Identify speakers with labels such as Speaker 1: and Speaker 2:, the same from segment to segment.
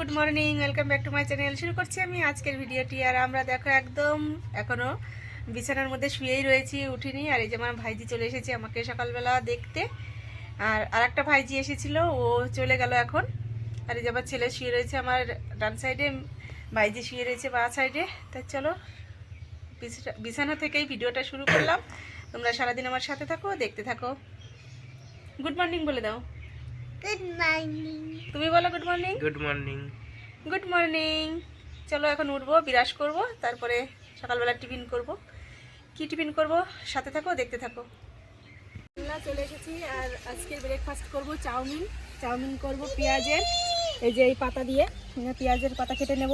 Speaker 1: Good morning, welcome back to my channel. শুরু করছি আমি আজকের ভিডিওটি, আর আমরা দেখো একদম এখনও বিছানার মধ্যে শুয়েই রয়েছি, উঠিনি। আর এই যে আমার ভাইজি চলে এসেছে আমাকে সকালবেলা দেখতে। আর আর একটা ভাইজি এসেছিল, ও চলে গেল এখন। আর এই যে আমার ছেলে শুয়ে রয়েছে আমার ডান সাইডে, ভাইজি শুয়ে রয়েছে বা সাইডে। তাই চলো বিছানা থেকেই ভিডিওটা শুরু করলাম। তোমরা সারাদিন আমার সাথে থাকো, দেখতে থাকো। গুড মর্নিং বলে দাও।
Speaker 2: গুড মর্নিং
Speaker 1: তুমি বলো good morning
Speaker 3: good morning
Speaker 1: good morning চলো এখন উঠবো বিরাস করব তারপরে সকালবেলা টিফিন করব। কি টিফিন করব? সাথে থাকো দেখতে থাকো। আমরা চলে এসেছি আর আজকে ব্রেকফাস্ট করব চাউমিন। চাউমিন করব পেঁয়াজের এই যে এই পাতা দিয়ে। পেঁয়াজের পাতা কেটে নেব।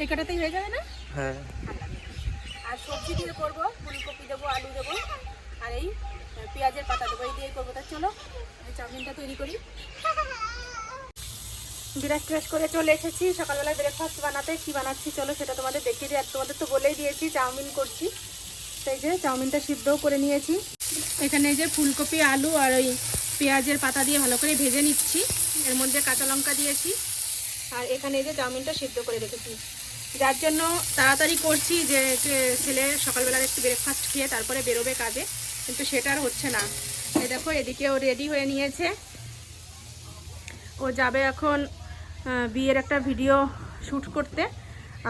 Speaker 1: এই কাটাতেই হয়ে যাবে না?
Speaker 3: হ্যাঁ।
Speaker 1: আর সবজি দিয়ে করব, ফুলকপি দেবো, আলু দেবো, আর এই পেঁয়াজের পাতা দেবো, এই দিয়ে করব। তা চলো চাউমিনটা তৈরি করি। বিরাট টিরাস করে চলে এসেছি। সকালবেলায় ব্রেকফাস্ট বানাতে, কি বানাচ্ছি চলো সেটা তোমাদের দেখিয়ে দিই। আর তোমাদের তো বলেই দিয়েছি, চাউমিন করছি। সেই যে চাউমিনটা সিদ্ধও করে নিয়েছি। এখানে যে ফুলকপি, আলু আর ওই পেঁয়াজের পাতা দিয়ে ভালো করে ভেজে নিচ্ছি। এর মধ্যে কাঁচা লঙ্কা দিয়েছি। আর এখানে যে চাউমিনটা সিদ্ধ করে রেখেছি। যার জন্য তাড়াতাড়ি করছি যে ছেলে সকালবেলার একটু ব্রেকফাস্ট খেয়ে তারপরে বেরোবে কাজে। কিন্তু সেটা আর হচ্ছে না। এই দেখো, এদিকে ও রেডি হয়ে নিয়েছে। ও যাবে এখন বিয়ের একটা ভিডিও শ্যুট করতে।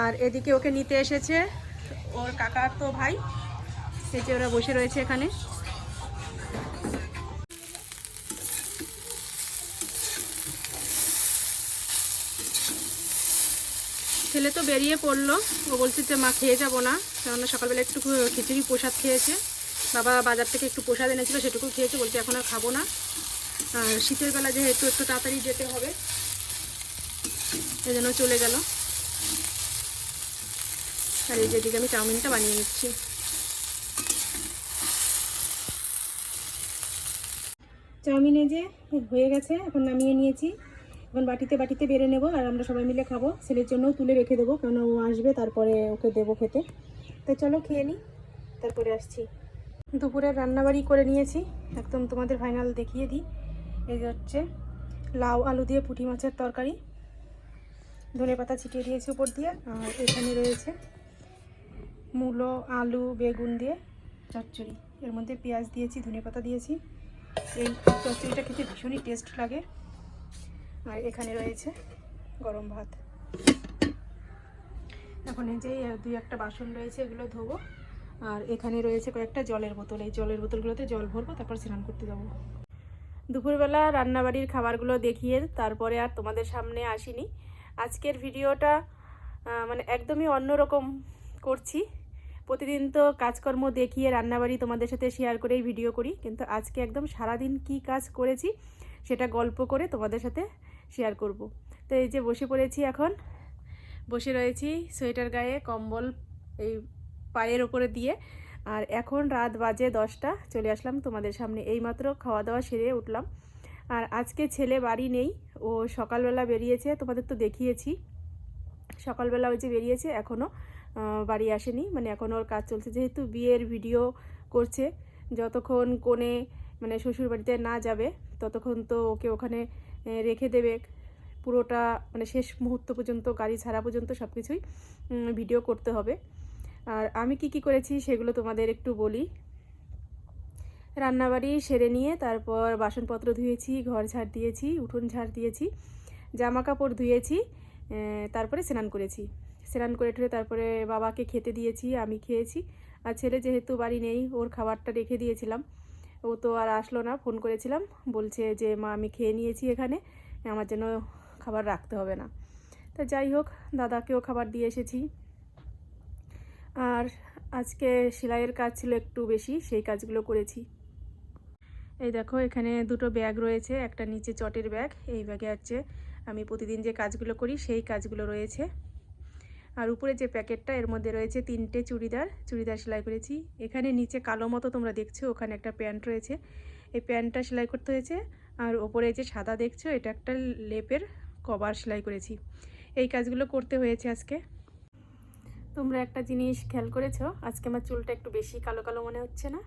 Speaker 1: আর এদিকে ওকে নিতে এসেছে ওর কাকার তো ভাই। সে যে ওরা বসে রয়েছে এখানে। ছেলে তো বেরিয়ে পড়ল। ও বলছে যে, মা, খেয়ে যাব না। কেননা সকালবেলা একটু খিচুড়ি প্রসাদ খেয়েছে। বাবা বাজার থেকে একটু প্রসাদ এনেছিল, সেটুকু খেয়েছে, বলছে এখন আর খাব না। আর শীতের বেলা যেহেতু একটু তাড়াতাড়ি যেতে হবে এই জন্য চলে গেল। আর এই যেদিকে আমি চাউমিনটা বানিয়ে নিচ্ছি। চাউমিনে যে, হয়ে গেছে, এখন নামিয়ে নিয়েছি। এখন বাটিতে বাটিতে বেড়ে নেব আর আমরা সবাই মিলে খাব। ছেলের জন্যও তুলে রেখে দেবো কেন ও আসবে, তারপরে ওকে দেবো খেতে। তাই চলো খেয়ে নিই তারপরে আসছি। দুপুরে রান্নাবাড়ি করে নিয়েছি। একদম তোমাদের ফাইনাল দেখিয়ে দিই। এই যে হচ্ছে লাউ, আলু দিয়ে পুঁটি মাছের তরকারি। ধনে পাতা ছিটিয়ে দিয়েছি উপর দিয়ে, আর এখানে রয়েছে মূলো, আলু, বেগুন দিয়ে চচ্চড়ি। এর মধ্যে পেঁয়াজ দিয়েছি, ধনে পাতা দিয়েছি। এই চচ্চড়িটা খেতে ভীষণই টেস্ট লাগে। আর এখানে রয়েছে গরম ভাত। এখন এই যে দুই একটা বাসন রয়েছে, এগুলো ধোবো। আর এখানে রয়েছে কয়েকটা জলের বোতল। এই জলের বোতলগুলোতে জল ভরবো, তারপর স্নান করতে যাব। দুপুরবেলা রান্নাবাড়ির খাবারগুলো দেখিয়ে তারপরে আর তোমাদের সামনে আসিনি। আজকের ভিডিওটা মানে একদমই অন্যরকম করছি। প্রতিদিন তো কাজকর্ম দেখিয়ে রান্নাবাড়ি তোমাদের সাথে শেয়ার করেই ভিডিও করি। কিন্তু আজকে একদম সারাদিন কি কাজ করেছি, সেটা গল্প করে তোমাদের সাথে শেয়ার করব। তো এই যে বসে পড়েছি এখন, বসে রয়েছি সোয়েটার গায়ে কম্বল এই পায়ের ওপরে দিয়ে। আর এখন রাত বাজে দশটা, চলে আসলাম তোমাদের সামনে। এইমাত্র খাওয়া দাওয়া সেরে উঠলাম। আর আজকে ছেলে বাড়ি নেই, ও সকালবেলা বেরিয়েছে, তোমাদের তো দেখিয়েছি। সকালবেলা ওই যে বেরিয়েছে এখনও বাড়ি আসেনি। মানে এখন ওর কাজ চলছে, যেহেতু বিয়ের ভিডিও করছে, যতক্ষণ কোণে মানে শ্বশুর বাড়িতে না যাবে, ততক্ষণ তো ওকে ওখানে রেখে দেবে। পুরোটা মানে শেষ মুহূর্ত পর্যন্ত, গাড়ি ছাড়া পর্যন্ত সব কিছুই ভিডিও করতে হবে। আর আমি কি কি করেছি সেগুলো তোমাদের একটু বলি। রান্নাবাড়ি সেরে নিয়ে তারপর বাসনপত্র ধুয়েছি, ঘর ঝাড় দিয়েছি, উঠোন ঝাড় দিয়েছি জামা কাপড় ধুয়েছি তারপরে স্নান করেছি। স্নান করে টুরে তারপরে বাবাকে খেতে দিয়েছি, আমি খেয়েছি। আর ছেলে যেহেতু বাড়ি নেই, ওর খাবারটা রেখে দিয়েছিলাম। ও তো আর আসলো না, ফোন করেছিলাম। বলছে যে, মা, আমি খেয়ে নিয়েছি এখানে, আমার জন্য খাবার রাখতে হবে না। তা যাই হোক, দাদাকেও খাবার দিয়ে এসেছি। আর আজকে সেলাইয়ের কাজ ছিল একটু বেশি, সেই কাজগুলো করেছি। এই দেখো, এখানে দুটো ব্যাগ রয়েছে, একটা নিচে চটের ব্যাগ, এই ব্যাগে হচ্ছে আমি প্রতিদিন যে কাজগুলো করি, সেই কাজগুলো রয়েছে। আর উপরে যে প্যাকেটটা, এর মধ্যে রয়েছে তিনটে চুড়িদার। চুড়িদার সেলাই করেছি। এখানে নিচে কালো মতো তোমরা দেখছ, ওখানে একটা প্যান্ট রয়েছে। এই প্যান্টটা সেলাই করতে হয়েছে। আর ওপরে যে সাদা দেখছ, এটা একটা লেপের কভার সেলাই করেছি। এই কাজগুলো করতে হয়েছে আজকে। তোমরা একটা জিনিস খেয়াল করেছ? আজকে আমার চুলটা একটু বেশি কালো কালো মনে হচ্ছে না?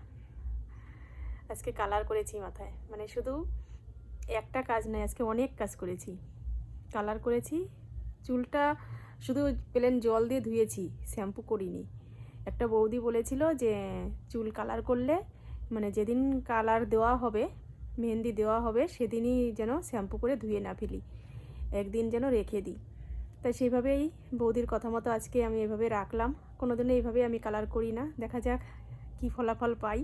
Speaker 1: আজকে কালার করেছি মাথায়। মানে শুধু একটা কাজ নয়, আজকে অনেক কাজ করেছি। কালার করেছি। চুলটা শুধু প্লেন জল দিয়ে ধুয়েছি শ্যাম্পু করিনি। একটা বৌদি বলেছিল যে, চুল কালার করলে মানে যেদিন কালার দেওয়া হবে, মেহেন্দি দেওয়া হবে, সেদিনই যেন শ্যাম্পু করে ধুয়ে না ফেলি, একদিন যেন রেখে দিই। তাই সেইভাবেই বৌদির কথা মতো আজকে আমি এভাবে রাখলাম। কোনো দিনও এইভাবে আমি কালার করি না। দেখা যাক কী ফলাফল পাই।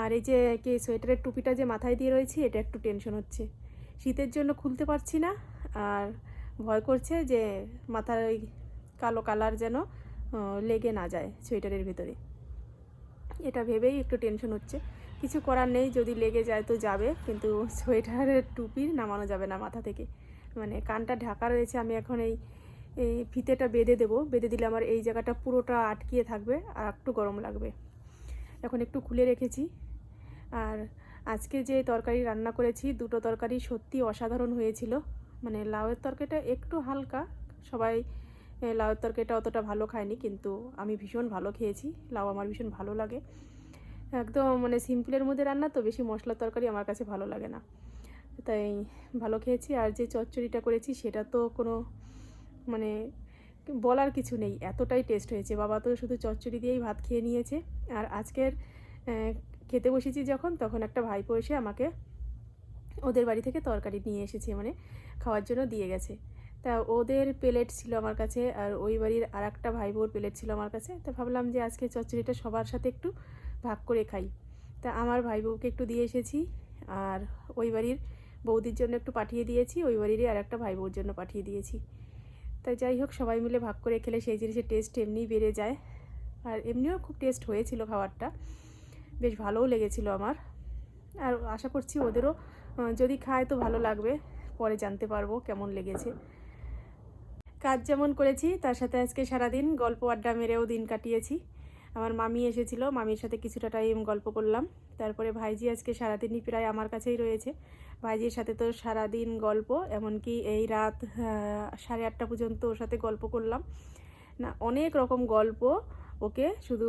Speaker 1: আর এই যে, কি সোয়েটারের টুপিটা যে মাথায় দিয়ে রয়েছি, এটা একটু টেনশন হচ্ছে। শীতের জন্য খুলতে পারছি না, আর ভয় করছে যে মাথার ওই কালো কালার যেন লেগে না যায় সোয়েটারের ভেতরে। এটা ভেবেই একটু টেনশন হচ্ছে। কিছু করার নেই, যদি লেগে যায় তো যাবে, কিন্তু সোয়েটারের টুপি নামানো যাবে না মাথা থেকে। মানে কানটা ঢাকা রয়েছে, আমি এখন এই এই ফিতেটা বেঁধে দেবো। বেঁধে দিলে আমার এই জায়গাটা পুরোটা আটকিয়ে থাকবে আর একটু গরম লাগবে। এখন একটু খুলে রেখেছি। আর আজকে যে তরকারি রান্না করেছি, দুটো তরকারি সত্যি অসাধারণ হয়েছিল। মানে লাউয়ের তরকারিটা একটু হালকা, সবাই লাউয়ের তরকারিটা অতটা ভালো খায়নি, কিন্তু আমি ভীষণ ভালো খেয়েছি, লাউ আমার ভীষণ ভালো লাগে। একদম মানে সিম্পলের মধ্যে রান্না তো, বেশি মশলার তরকারি আমার কাছে ভালো লাগে না। তাই ভালো খেয়েছি, আর যে চচ্চড়িটা করেছি সেটা তো কোনো মানে বলার কিছু নেই, এতটাই টেস্ট হয়েছে। বাবা তো শুধু চচ্চড়ি দিয়েই ভাত খেয়ে নিয়েছে, আর আজকের খেতে বসেছি যখন, তখন একটা ভাইপো এসে আমাকে ওদের বাড়ি থেকে তরকারি নিয়ে এসেছে মানে খাওয়ার জন্য দিয়ে গেছে। তা ওদের প্লেট ছিল আমার কাছে আর ওই বাড়ির আর একটা ভাই বোর প্লেট ছিল আমার কাছে। তা ভাবলাম যে আজকে চচ্চড়িটা সবার সাথে একটু ভাগ করে খাই। তা আমার ভাই বউকে একটু দিয়ে এসেছি আর ওই বাড়ির বৌদির জন্য একটু পাঠিয়ে দিয়েছি, ওই বাড়িরই আর একটা ভাই বউর জন্য পাঠিয়ে দিয়েছি। তাই যাই হোক, সবাই মিলে ভাগ করে খেলে সেই জিনিসের টেস্ট এমনিই বেড়ে যায়। আর এমনিও খুব টেস্ট হয়েছিল খাবারটা। বেশ ভালোও লেগেছিল আমার। আর আশা করছি ওদেরও যদি খায় তো ভালো লাগবে। পরে জানতে পারব কেমন লেগেছে। কাজ যেমন করেছি, তার সাথে আজকে সারাদিন গল্প আড্ডা মেরেও দিন কাটিয়েছি। আমার মামি এসেছিল, মামির সাথে কিছুটা টাইম গল্প করলাম। তারপরে ভাইজি আজকে সারাদিনই প্রায় আমার কাছেই রয়েছে। ভাইজির সাথে তো সারাদিন গল্প, এমনকি এই রাত সাড়ে আটটা পর্যন্ত ওর সাথে গল্প করলাম। না, অনেক রকম গল্প ওকে শুধু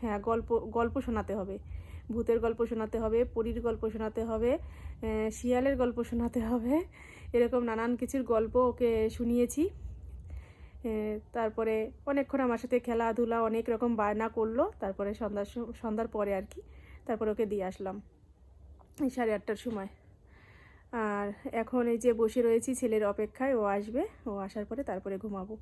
Speaker 1: হ্যাঁ গল্প গল্প শোনাতে হবে। ভূতের গল্প শোনাতে হবে, পরীর গল্প শোনাতে হবে শিয়ালের গল্প শোনাতে হবে, এরকম নানান কিছুর গল্প ওকে শুনিয়েছি। তারপরে অনেকক্ষণ আমার সাথে খেলাধুলা, অনেক রকম বায়না করল, তারপরে সন্ধ্যার সন্ধ্যার পরে আর কি, তারপরে ওকে দিয়ে আসলাম সাড়ে আটটার সময়। আর এখন এই যে বসে রয়েছি ছেলের অপেক্ষায়, ও আসবে, ও আসার পরে তারপরে ঘুমাবো।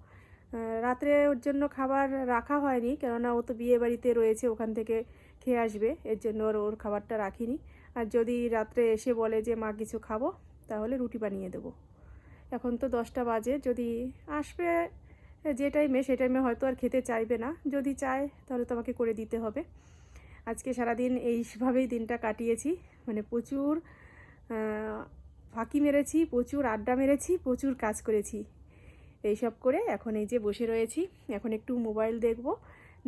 Speaker 1: রাত্রে ওর জন্য খাবার রাখা হয়নি, কেননা ও তো বিয়ে বাড়িতে রয়েছে, ওখান থেকে খেয়ে আসবে, এর জন্য ওর ওর খাবারটা রাখিনি। আর যদি রাত্রে এসে বলে যে, মা, কিছু খাব? তাহলে রুটি বানিয়ে দেবো। এখন তো দশটা বাজে, যদি আসবে যে টাইমে, সে টাইমে হয়তো আর খেতে চাইবে না। যদি চায়, তাহলে তো আমাকে করে দিতে হবে। আজকে সারাদিন এইভাবেই দিনটা কাটিয়েছি মানে প্রচুর ফাঁকি মেরেছি, প্রচুর আড্ডা মেরেছি, প্রচুর কাজ করেছি। এইসব করে এখন এই যে বসে রয়েছি। এখন একটু মোবাইল দেখব,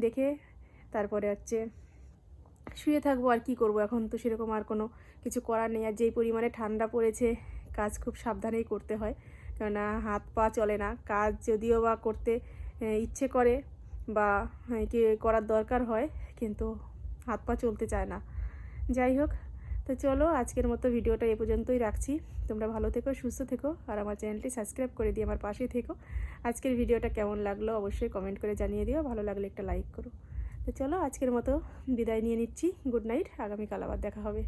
Speaker 1: দেখে তারপরে হচ্ছে শুয়ে থাকব আর কি করব। এখন তো সেরকম আর কোনো কিছু করার নেই। আর যেই পরিমাণে ঠান্ডা পড়েছে, কাজ খুব সাবধানেই করতে হয়। কেননা হাত পা চলে না। কাজ যদিও বা করতে ইচ্ছে করে বা কি করার দরকার হয়, কিন্তু হাত পা চলতে চায় না। যাই হোক তো চলো আজকের মতো ভিডিওটা এ পর্যন্তই রাখছি। তোমরা ভালো থেকো, সুস্থ থেকো, আর আমার চ্যানেলটি সাবস্ক্রাইব করে দিয়ে আমার পাশে থেকো। আজকের ভিডিওটা কেমন লাগল অবশ্যই কমেন্ট করে জানিয়ে দিও, ভালো লাগলে একটা লাইক করো। তো চলো আজকের মতো বিদায় নিয়ে নিচ্ছি, গুড নাইট, আগামীকাল আবার দেখা হবে।